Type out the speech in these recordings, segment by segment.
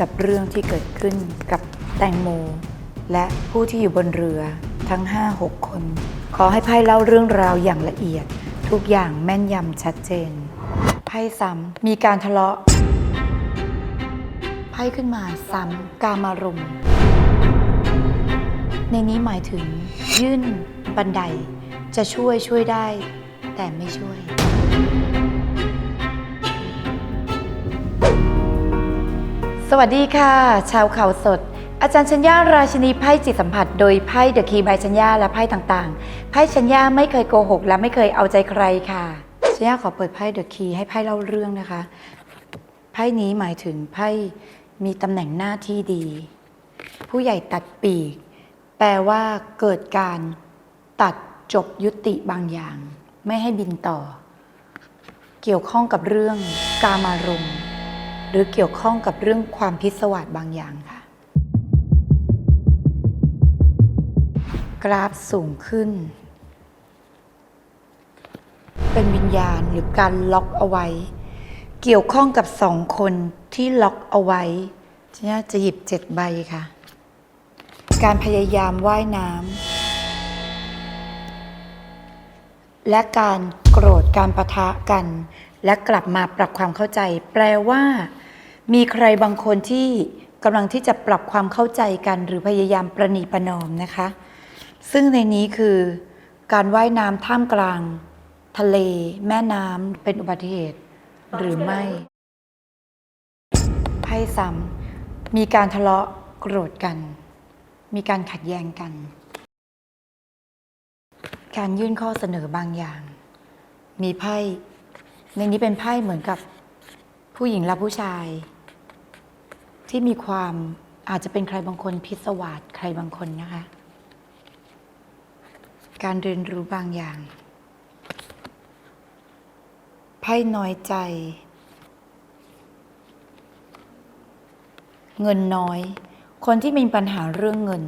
กับเรื่องที่เกิดขึ้นกับแตงโม และผู้ที่อยู่บนเรือทั้ง 5-6 คน ขอให้ไพ่เล่าเรื่องราวอย่างละเอียด ทุกอย่างแม่นยำชัดเจน ไพ่ซ้ำมีการทะเลาะ ไพ่ขึ้นมาซ้ำกามารมณ์ในนี้หมายถึง ยื่นบันได จะช่วยช่วยได้ แต่ไม่ช่วย วัสดีค่ะ ชาวข่าวสด อาจารย์ชัญญาราชินีไพ่จิตสัมผัส โดยไพ่เดอะคีย์บายชัญญาและไพ่ต่างๆ ไพ่ชัญญาไม่เคยโกหก และไม่เคยเอาใจใครค่ะชัญญาขอเปิดไพ่เดอะคีย์ให้ไพ่เล่าเรื่องนะคะ ไพ่นี้หมายถึงไพ่มีตำแหน่งหน้าที่ดี ผู้ใหญ่ตัดปีก แปลว่าเกิดการตัดจบยุติบางอย่าง ไม่ให้บินต่อ เกี่ยวข้องกับเรื่องกามารมณ์ หรือเกี่ยวข้องกับเรื่องความพิศวาสบางอย่างค่ะ กราฟสูงขึ้น เป็นวิญญาณหรือการล็อกเอาไว้ เกี่ยวข้องกับสองคนที่ล็อกเอาไว้เนี่ยจะหยิบเจ็ดใบค่ะ การพยายามว่ายน้ำและการโกรธการประทะกัน และกลับมาปรับความเข้าใจ แปลว่า มีใครบางคนที่กำลังที่จะปรับความเข้าใจกันหรือพยายามประนีประนอมนะคะ ซึ่งในนี้คือการว่ายน้ำท่ามกลาง ทะเล แม่น้ำเป็นอุบัติเหตุ หรือไม่ไพ่ซ้ำมีการทะเลาะโกรธกัน มีการขัดแย้งกัน การยื่นข้อเสนอบางอย่าง มีไพ่ในนี้เป็นไพ่เหมือนกับผู้หญิงและผู้ชาย ที่มีความอาจจะเป็นใครบางคนพิศวาสใครบางคนนะคะ การเรียนรู้บางอย่างไพ่น้อยใจ เงินน้อย คนที่มีปัญหาเรื่องเงิน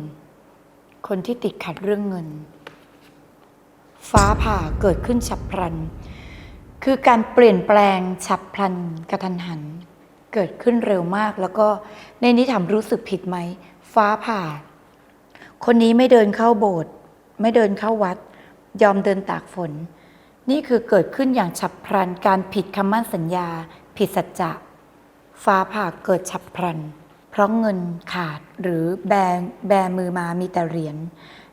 คนที่ติดขัดเรื่องเงิน ฟ้าผ่าเกิดขึ้นฉับพลัน คือการเปลี่ยนแปลงฉับพลันกระทันหัน เกิดขึ้นเร็วมาก แล้วก็ในนี้ถามรู้สึกผิดไหม ฟ้าผ่า คนนี้ไม่เดินเข้าโบสถ์ไม่เดินเข้าวัด ยอมเดินตากฝน นี่คือเกิดขึ้นอย่างฉับพลัน การผิดคำมั่นสัญญา ผิดสัจจะฟ้าผ่าเกิดฉับพลัน เพราะเงินขาดหรือแบแบมือมามีแต่เหรียญ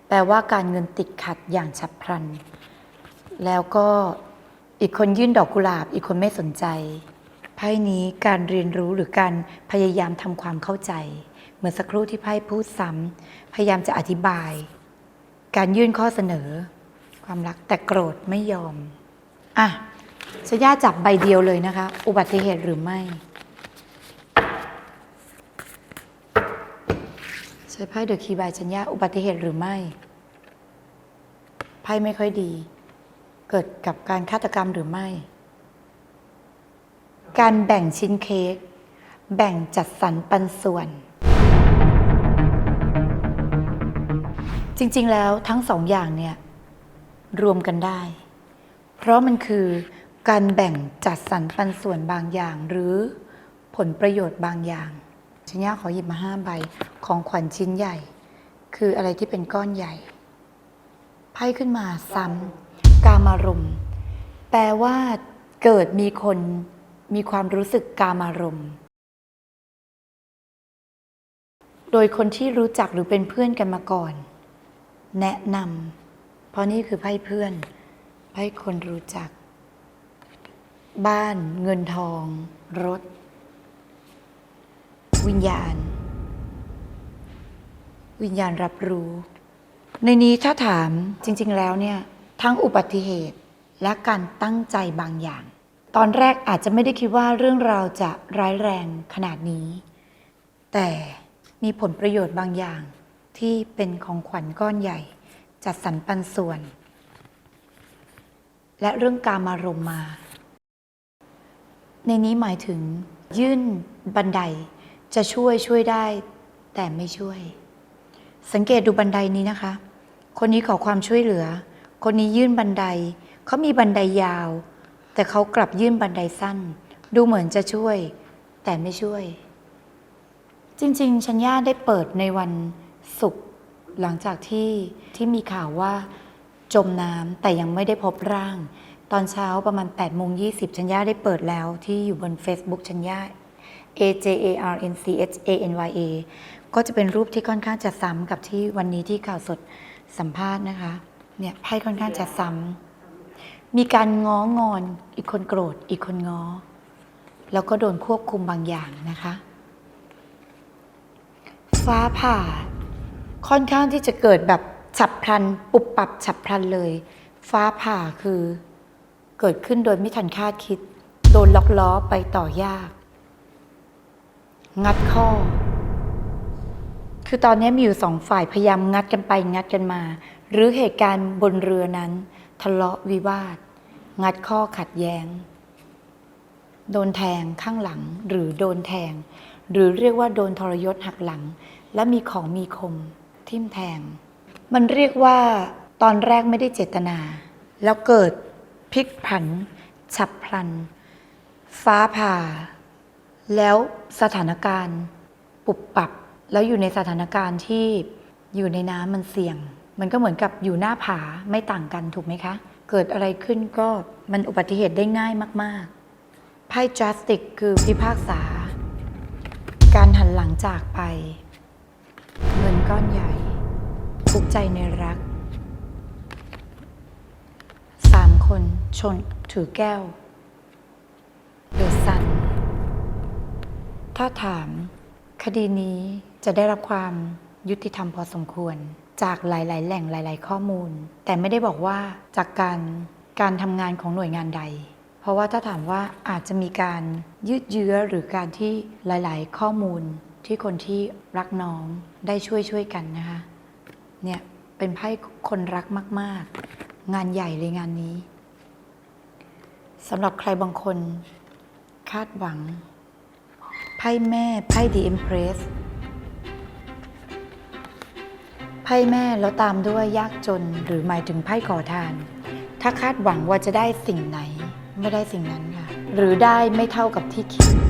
แปลว่าการเงินติดขัดอย่างฉับพลัน แล้วก็อีกคนยื่นดอกกุหลาบ อีกคนไม่สนใจ พ่นี้การเรียนรู้หรือการพยายามทำความเข้าใจ เหมือนสักครู่ที่ไพ่พูดซ้ำพยายามจะอธิบาย การยื่นข้อเสนอ ความรักแต่โกรธไม่ยอมอะชย่าจับใบเดียวเลยนะคะ อุบัติเหตุหรือไม่ ใช้ไพ่เดอะคีย์บายชัญญาอุบัติเหตุหรือไม่ไพ่ไม่ค่อยดี เกิดกับการฆาตกรรมหรือไม่ การแบ่งชิ้นเค้ก แบ่งจัดสรรปันส่วน จริงๆ แล้วทั้งสองอย่างเนี่ยรวมกันได้ เพราะมันคือการแบ่งจัดสรรปันส่วนบางอย่าง หรือผลประโยชน์บางอย่างชัญญาขอหยิบมาห้าใบของขวัญชิ้นใหญ่ คืออะไรที่เป็นก้อนใหญ่ ไพ่ขึ้นมาซ้ำกามารมแปลว่าเกิดมีคน มีความรู้สึกกามารมณ์ โดยคนที่รู้จักหรือเป็นเพื่อนกันมาก่อน แนะนำเพราะนี่คือไพ่เพื่อนไพ่คนรู้จัก บ้าน เงินทอง รถ วิญญาณ วิญญาณรับรู้ ในนี้ถ้าถามจริง ๆ แล้วเนี่ย ทั้งอุบัติเหตุและการตั้งใจบางอย่าง ตอนแรกอาจจะไม่ได้คิดว่าเรื่องราวจะร้ายแรงขนาดนี้ แต่มีผลประโยชน์บางอย่างที่เป็นของขวัญก้อนใหญ่ จัดสรรปันส่วน และเรื่องการมารมมา ในนี้หมายถึง ยื่นบันไดจะช่วยช่วยได้ แต่ไม่ช่วย สังเกตดูบันไดนี้นะคะ คนนี้ขอความช่วยเหลือ คนนี้ยื่นบันไดเขามีบันไดยาว แต่เขากลับยื่นบันไดสั้น ดูเหมือนจะช่วย แต่ไม่ช่วย จริง ๆ ชัญญาได้เปิดในวันศุกร์หลังจากที่ที่มีข่าวว่า จมน้ำแต่ยังไม่ได้พบร่าง ตอนเช้าประมาณ8โมง20 ชัญญาได้เปิดแล้วที่อยู่บน Facebook ชัญญา A J A R N C H A N Y A ก็จะเป็นรูปที่ค่อนข้างจะซ้ำกับที่วันนี้ที่ข่าวสดสัมภาษณ์นะคะ เนี่ยไพ่ค่อนข้างจะซ้ำ มีการง้องอน อีกคนโกรธ อีกคนง้อ แล้วก็โดนควบคุมบางอย่างนะคะ ฟ้าผ่า ค่อนข้างที่จะเกิดแบบฉับพลัน ปุบปับฉับพลันเลย ฟ้าผ่าคือ เกิดขึ้นโดยไม่ทันคาดคิด โดนล็อกล้อไปต่อยาก งัดข้อ คือตอนนี้มีอยู่สองฝ่ายพยายามงัดกันไปงัดกันมา หรือเหตุการณ์บนเรือนั้น ทะเลาะวิวาท งัดข้อขัดแย้ง โดนแทงข้างหลังหรือโดนแทง หรือเรียกว่าโดนทรยศหักหลัง และมีของมีคมทิ่มแทง มันเรียกว่าตอนแรกไม่ได้เจตนา แล้วเกิดพลิกผัน ฉับพลัน ฟ้าผ่า แล้วสถานการณ์ ปุบปับ แล้วอยู่ในสถานการณ์ที่อยู่ในน้ำมันเสี่ยง มันก็เหมือนกับอยู่หน้าผาไม่ต่างกันถูกไหมคะ เกิดอะไรขึ้นก็มันอุบัติเหตุได้ง่ายมาก ๆ ไพ่ justice คือพิพากษา การหันหลังจากไป เงินก้อนใหญ่ทุกใจในรักสามคนชนถือแก้วเดอะซันถ้าถามคดีนี้จะได้รับความยุติธรรมพอสมควร จากหลาย ๆ แหล่งหลาย ๆ ข้อมูล แต่ไม่ได้บอกว่าจากการการทำงานของหน่วยงานใด เพราะว่าถ้าถามว่าอาจจะมีการยืดเยื้อหรือการที่หลาย ๆ ข้อมูลที่คนที่รักน้องได้ช่วยช่วยกันนะคะเนี่ยเป็นไพ่คนรักมาก ๆ งานใหญ่เลยงานนี้สำหรับใครบางคน คาดหวัง ไพ่แม่ไพ่ The Empress ไพ่แม่แล้วตามด้วยยากจนหรือหมายถึงไพ่ขอทาน ถ้าคาดหวังว่าจะได้สิ่งไหน ไม่ได้สิ่งนั้นค่ะ หรือได้ไม่เท่ากับที่คิด